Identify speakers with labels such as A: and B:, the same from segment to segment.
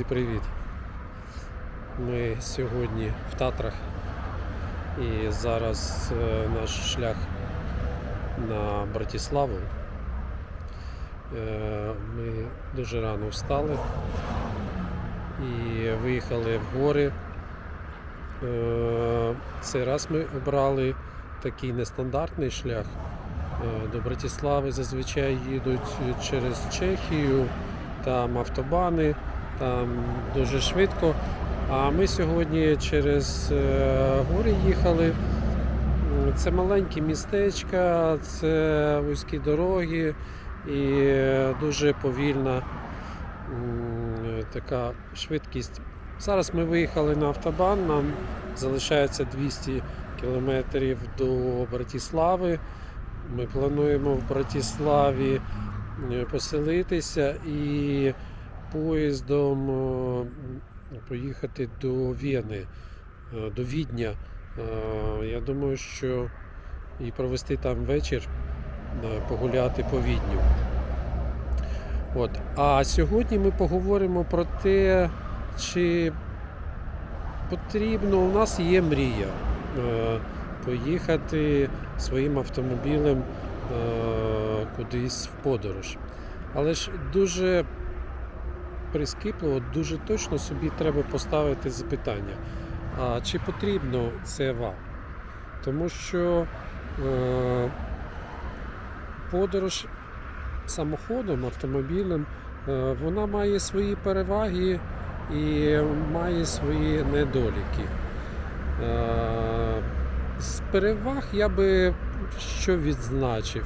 A: Друзі, привіт! Ми сьогодні в Татрах і зараз е, наш шлях на Братиславу. Е, Ми дуже рано встали і виїхали в гори. Е, Цей раз ми обрали такий нестандартний шлях. До Братислави зазвичай їдуть через Чехію, там автобани, там дуже швидко. А ми сьогодні через е, гори їхали. Це маленькі містечка, це вузькі дороги і дуже повільна така швидкість. Зараз ми виїхали на автобан, нам залишається 200 кілометрів до Братислави. Ми плануємо в Братиславі е, поселитися і поїздом е, поїхати до Вени, е, до Відня. Е, Я думаю, що і провести там вечір, погуляти по Відню. От. А сьогодні ми поговоримо про те, чи потрібно, у нас є мрія поїхати своїм автомобілем кудись в подорож. Але ж дуже прискіпливо, дуже точно собі треба поставити запитання, а чи потрібно це вам? Тому що е, подорож самоходом, автомобілем, е, вона має свої переваги і має свої недоліки. Е, з переваг я би що відзначив,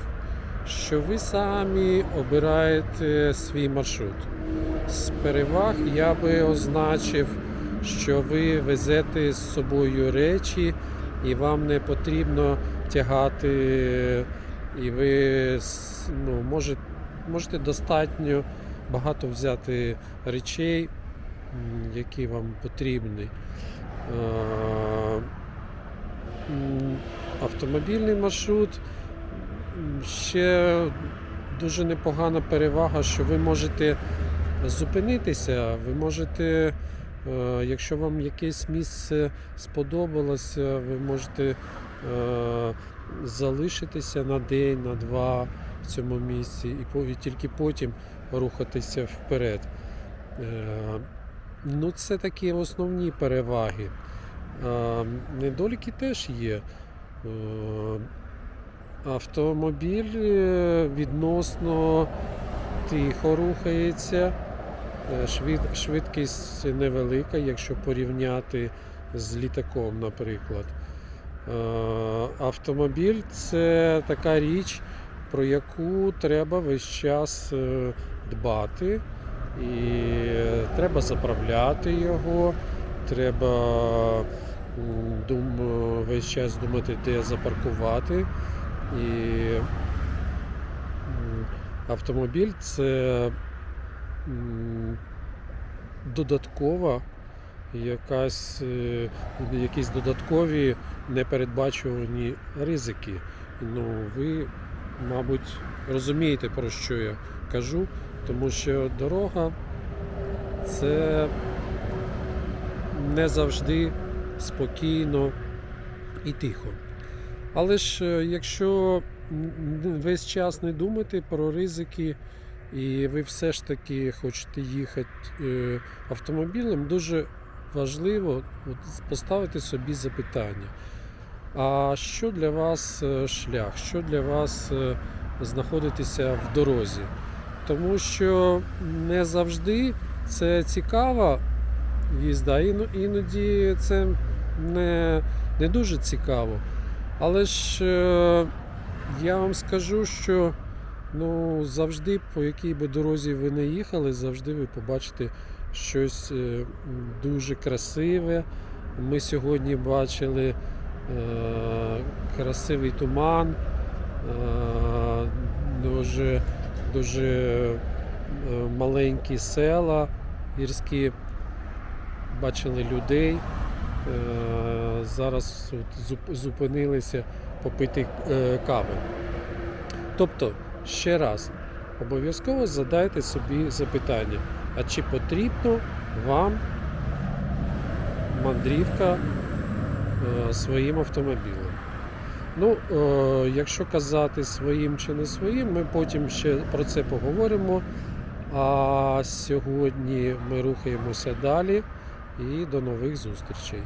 A: що ви самі обираєте свій маршрут. З переваг я би означив, що ви везете з собою речі, і вам не потрібно тягати, і ви ну, може, можете достатньо багато взяти речей, які вам потрібні. Автомобільний маршрут ще дуже непогана перевага, що ви можете зупинитися, ви можете, е, якщо вам якесь місце сподобалося, ви можете е, залишитися на день, на два в цьому місці і тільки потім рухатися вперед. Е, Ну, це такі основні переваги. Е, Недоліки теж є. Е, Автомобіль е, відносно тихо рухається, Е, швидкість невелика, якщо порівняти з літаком, наприклад. Е, Автомобіль це така річ, про яку треба весь час е, дбати. І треба заправляти його, треба весь час думати, де запаркувати. І автомобіль це додаткова якась, е, якісь додаткові непередбачувані ризики. Ну, ви, мабуть, розумієте, про що я кажу, тому що дорога це не завжди спокійно і тихо. Але ж е, якщо весь час не думати про ризики, і ви все ж таки хочете їхати е, автомобілем, дуже важливо поставити собі запитання. А що для вас е, шлях? Що для вас е, знаходитися в дорозі? Тому що не завжди це цікава їзда, іноді це не, не дуже цікаво. Але ж я вам скажу, що ну, завжди, по якій би дорозі ви не їхали, завжди ви побачите щось е, дуже красиве. Ми сьогодні бачили е, красивий туман, е, дуже, дуже е, маленькі села гірські, бачили людей. Е, Зараз зупинилися попити е, кави. Тобто, ще раз, обов'язково задайте собі запитання, а чи потрібно вам мандрівка е, своїм автомобілем. Ну, е, якщо казати своїм чи не своїм, ми потім ще про це поговоримо. А сьогодні ми рухаємося далі і до нових зустрічей.